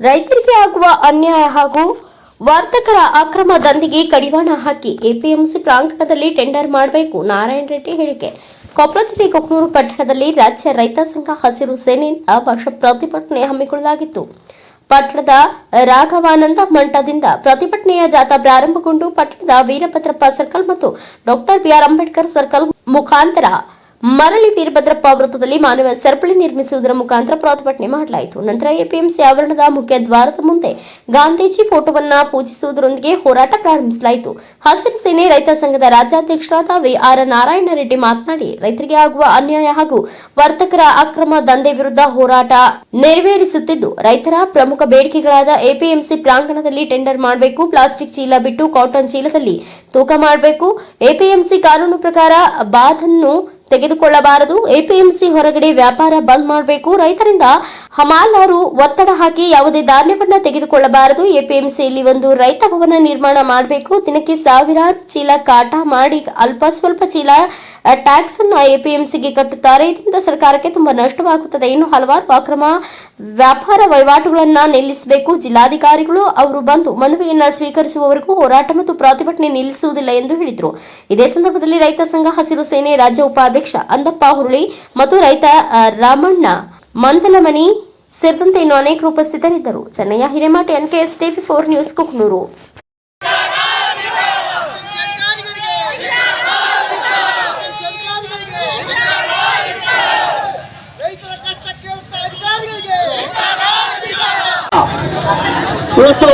ರೈತರಿಗೆ ಆಗುವ ಅನ್ಯಾಯ ಹಾಗೂ ವರ್ತಕರ ಅಕ್ರಮ ದಂಧೆಗೆ ಕಡಿವಾಣ ಹಾಕಿ ಎಪಿಎಂಸಿ ಪ್ರಾಂಗಣದಲ್ಲಿ ಟೆಂಡರ್ ಮಾಡಬೇಕು. ನಾರಾಯಣ ರೆಡ್ಡಿ ಹೇಳಿಕೆ. ಕೊಪ್ಪಳ ಜಿಲ್ಲೆ ಪಟ್ಟಣದಲ್ಲಿ ರಾಜ್ಯ ರೈತ ಸಂಘ ಹಸಿರು ಸೇನೆಯಿಂದ ವರ್ಷ ಪ್ರತಿಭಟನೆ ಹಮ್ಮಿಕೊಳ್ಳಲಾಗಿತ್ತು. ಪಟ್ಟಣದ ರಾಘವಾನಂದ ಮಂಟದಿಂದ ಪ್ರತಿಭಟನೆಯ ಜಾಥಾ ಪ್ರಾರಂಭಗೊಂಡು ಪಟ್ಟಣದ ವೀರಭದ್ರಪ್ಪ ಸರ್ಕಲ್ ಮತ್ತು doctor B R Ambedkar circle ಮುಖಾಂತರ ಮರಳಿ ವೀರಭದ್ರಪ್ಪ ವೃತ್ತದಲ್ಲಿ ಮಾನವ ಸರಪಳಿ ನಿರ್ಮಿಸುವುದರ ಮುಖಾಂತರ ಪ್ರತಿಭಟನೆ ಮಾಡಲಾಯಿತು. ನಂತರ ಎಪಿಎಂಸಿ ಆವರಣದ ಮುಖ್ಯ ದ್ವಾರದ ಮುಂದೆ ಗಾಂಧೀಜಿ ಫೋಟೋವನ್ನ ಪೂಜಿಸುವುದರೊಂದಿಗೆ ಹೋರಾಟ ಪ್ರಾರಂಭಿಸಲಾಯಿತು. ಹಸಿರು ಸೇನೆ ರೈತ ಸಂಘದ ರಾಜ್ಯಾಧ್ಯಕ್ಷರಾದ ವಿ ಆರ್ ನಾರಾಯಣ ರೆಡ್ಡಿ ಮಾತನಾಡಿ, ರೈತರಿಗೆ ಆಗುವ ಅನ್ಯಾಯ ಹಾಗೂ ವರ್ತಕರ ಅಕ್ರಮ ದಂಧೆ ವಿರುದ್ಧ ಹೋರಾಟ ನೆರವೇರಿಸುತ್ತಿದ್ದು, ರೈತರ ಪ್ರಮುಖ ಬೇಡಿಕೆಗಳಾದ ಎಪಿಎಂಸಿ ಪ್ರಾಂಗಣದಲ್ಲಿ ಟೆಂಡರ್ ಮಾಡಬೇಕು, ಪ್ಲಾಸ್ಟಿಕ್ ಚೀಲ ಬಿಟ್ಟು ಕಾಟನ್ ಚೀಲದಲ್ಲಿ ತೂಕ ಮಾಡಬೇಕು, ಎಪಿಎಂಸಿ ಕಾನೂನು ಪ್ರಕಾರ ಬಾಧನ್ನು ತೆಗೆದುಕೊಳ್ಳಬಾರದು. ಎಪಿಎಂಸಿ ಹೊರಗಡೆ ವ್ಯಾಪಾರ ಬಂದ್ ಮಾಡಬೇಕು. ರೈತರಿಂದ ಹಮಾಲರು ಒತ್ತಡ ಹಾಕಿ ಯಾವುದೇ ಧಾನ್ಯವನ್ನ ತೆಗೆದುಕೊಳ್ಳಬಾರದು. ಎಪಿಎಂಸಿಯಲ್ಲಿ ಒಂದು ರೈತ ಭವನ ನಿರ್ಮಾಣ ಮಾಡಬೇಕು. ದಿನಕ್ಕೆ ಸಾವಿರಾರು ಚೀಲ ಕಾಟ ಮಾಡಿ ಅಲ್ಪ ಸ್ವಲ್ಪ ಚೀಲ ಟ್ಯಾಕ್ಸ್ ಅನ್ನು ಎಪಿಎಂಸಿಗೆ ಕಟ್ಟುತ್ತಾರೆ. ಇದರಿಂದ ಸರ್ಕಾರಕ್ಕೆ ತುಂಬಾ ನಷ್ಟವಾಗುತ್ತದೆ. ಇನ್ನು ಹಲವಾರು ಅಕ್ರಮ ವ್ಯಾಪಾರ ವಹಿವಾಟುಗಳನ್ನ ನಿಲ್ಲಿಸಬೇಕು. ಜಿಲ್ಲಾಧಿಕಾರಿಗಳು ಅವರು ಬಂದು ಮನವಿಯನ್ನ ಸ್ವೀಕರಿಸುವವರೆಗೂ ಹೋರಾಟ ಮತ್ತು ಪ್ರತಿಭಟನೆ ನಿಲ್ಲಿಸುವುದಿಲ್ಲ ಎಂದು ಹೇಳಿದರು. ಇದೇ ಸಂದರ್ಭದಲ್ಲಿ ರೈತ ಸಂಘ ಹಸಿರು ಸೇನೆ ರಾಜ್ಯ ಉಪಾಧ್ಯಕ್ಷ ಅಂದಪ್ಪ ಹುರುಳಿ ಮತ್ತು ರೈತ ರಾಮಣ್ಣ ಮಂದಲಮನಿ ಸೇರಿದಂತೆ ಇನ್ನು ಅನೇಕರು ಉಪಸ್ಥಿತರಿದ್ದರು. Chennaiah, Hiremath, NKS TV four news Kuknur. ಇವತ್ತು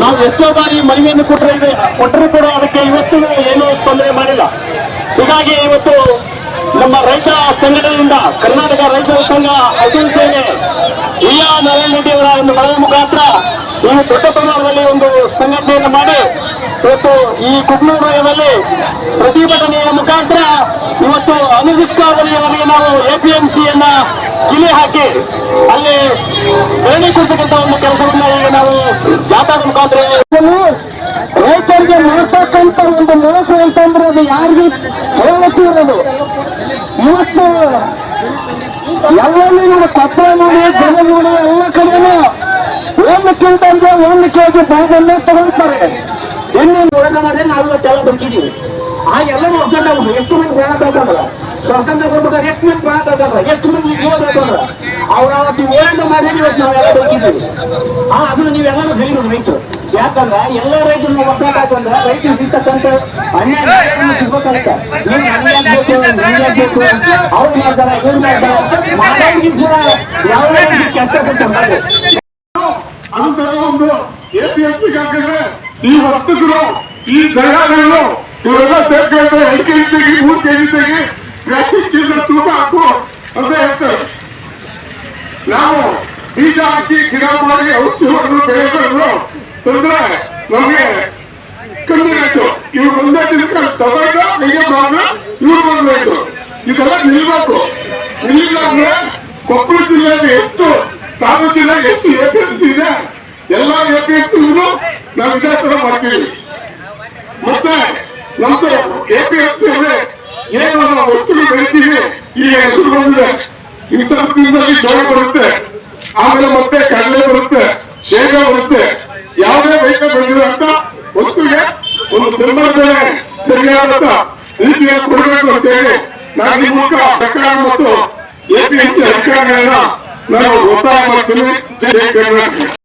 ನಾವು ಎಷ್ಟೋ ಬಾರಿ ಮನವಿಯನ್ನು ಕೊಟ್ಟರೆ ಇದೆ. ಕೂಡ ಅದಕ್ಕೆ ಇವತ್ತು ಏನು ತೊಂದರೆ ಮಾಡಿಲ್ಲ. ಹೀಗಾಗಿ ಇವತ್ತು ನಮ್ಮ ರೈತ ಸಂಘಟನೆಯಿಂದ ಕರ್ನಾಟಕ ರೈತ ಸಂಘ ಹಸಿರು ಸೇನೆ ಇಲ್ಲ ನಾರಾಯಣ ರೆಡ್ಡಿ ಅವರ ಒಂದು ಮನವಿ ಮುಖಾಂತರ ಈ ದೊಡ್ಡ ಪ್ರಮಾಣದಲ್ಲಿ ಒಂದು ಸಂಘಟನೆಯನ್ನು ಮಾಡಿ ಇವತ್ತು ಈ ಕುಟುಂಬ ವಲಯದಲ್ಲಿ ಪ್ರತಿಭಟನೆಯ ಮುಖಾಂತರ ಇವತ್ತು ಅನಿರ್ದಿಷ್ಟಾವಧಿಯವರೆಗೆ ನಾವು ಎಪಿಎಂಸಿಯನ್ನ ಗಿಲೆ ಹಾಕಿ ಅಲ್ಲಿ ಕೊಡ್ತಕ್ಕಂಥ ಒಂದು ಕೆಲಸವನ್ನು ಈಗ ನಾವು ಜಾಥಾದ ಮುಖಾಂತರ ಒಂದು ಕೆಜಿ ಬಾಗನ್ನ ತಗೊಳ್ತಾರೆ. ಇನ್ನು ನೋಡೋಣ ನಾವು ಇವತ್ತೆಲ್ಲ ಬರ್ತಿದ್ದೀವಿ. ಆ ಎಲ್ಲರೂ ನಾವು ಎಷ್ಟು ಮಂದಿ ಬೇಡಬೇಕಲ್ಲ ಬೇಕಂದ್ರ. ಸ್ವಸಂತ ಕೊಡ್ಬೇಕಾದ್ರೆ ಎಷ್ಟು ಮಂದಿ ಬೇಡಬೇಕಲ್ಲ ಎಷ್ಟು ಮಂದಿ ಜೀವ ಅವ್ರ ಅವತ್ತು ಹೋರಾಟ ಮಾಡಿ ಇವತ್ತು ನಾವೆಲ್ಲ ಬರ್ತಿದ್ದೀವಿ. ಆ ಅದನ್ನ ನೀವೆಲ್ಲರೂ ಹೇಳಿದ್ರು ರೈತರು. ಯಾಕಂದ್ರೆ ಎಲ್ಲ ರೈತರು ಒತ್ತಾಕಂದ್ರೆ ರೈತರು ಸಿಗ್ತಕ್ಕಂಥ ಅನ್ಯಾಯ ಸಿಗ್ಬೇಕಂತ. ಅವ್ರು ಮಾಡ್ತಾರೆ, ಇವ್ರು ಮಾಡ್ತಾರ. ಕೂಡ ರೀತಿ ಕೆಲಸ ಕೊಟ್ಟು ಎಪಿಎಂಸಿ ಹಾಕಿದ್ರೆ ಈ ವಸ್ತುಗಳು ಈ ದಯಾಗಳು ಇವರೆಲ್ಲ ಸೇರ್ಕೊಂಡ್ರೆ ಎರಡು ಕೆಜಿ ತೆಗಿ ಮೂರು ಕೆಜಿ ತೆಗಿ ಪ್ಲಾಸ್ಟಿಕ್ ಚೀಲ ತೂಕ ಹಾಕು ಅಂತ ಹೇಳ್ತಾರೆ. ನಾವು ಬೀಜ ಹಾಕಿ ಗಿಡ ಮಾಡಿ ಔಷಧಿ ಹೊಡೆದು ಬೆಳೆಗಳನ್ನು ತಂದ್ರೆ ನಮಗೆ ಕಮ್ಮಿ ರೇಟು. ಇವ್ರು ಒಂದೇ ತಿಳ್ಕೊಂಡು ತಗೊಂಡ ಹೀಗೆ ಮಾಡಿ ಇವ್ರು ಬಂದ್ಬೇಕು ಇದೆಲ್ಲ ನಿಲ್ಬೇಕು. ನಿಲ್ಲಿಲ್ಲ ಅಂದ್ರೆ ಕೊಪ್ಪಳ ಜಿಲ್ಲೆಯಲ್ಲಿ ಎಷ್ಟು ತಾಲೂಕಿನ ಎಷ್ಟು ಎಪಿಎಂಸಿ ಇದೆ ಎಲ್ಲ ಎಪಿಎಂಸಿ ನಾವು ಇದೇ ಮಾಡ್ತೀವಿ. ಮತ್ತೆ ನಮ್ದು ಎಪಿಎಂಸಿ ಅಂದ್ರೆ ಏನು ವಸ್ತುಗಳು ಬೆಳಿತೀವಿ ಈಗ ಹೆಸರು ಬಂದಿದೆ. ಈ ಸರ್ತಿನಲ್ಲಿ ಜೋಳ ಬರುತ್ತೆ, ಆಮೇಲೆ ಮತ್ತೆ ಕಡಲೆ ಬರುತ್ತೆ, ಶೇಂಗಾ ಬರುತ್ತೆ. ಯಾವುದೇ ರೈತ ಬೆಳೆದಿದೆ ಅಂತ ವಸ್ತುಗೆ ಒಂದು ಬೆಂಬಲ ಬೆಲೆ ಸರಿಯಾದ ರೀತಿಯಲ್ಲಿ ಕೊಡಬೇಕು ಅಂತ ಹೇಳಿ ನಾನು ಈ ಮೂಲಕ ಪ್ರಕರಣ ಮತ್ತು ಎಪಿಎಂಸಿ ಅಧಿಕಾರಿಗಳನ್ನ ನಾನು ಒತ್ತಾಯ ಮಾಡ್ತೀನಿ. ಜೈ ಕರ್ನಾಟಕ.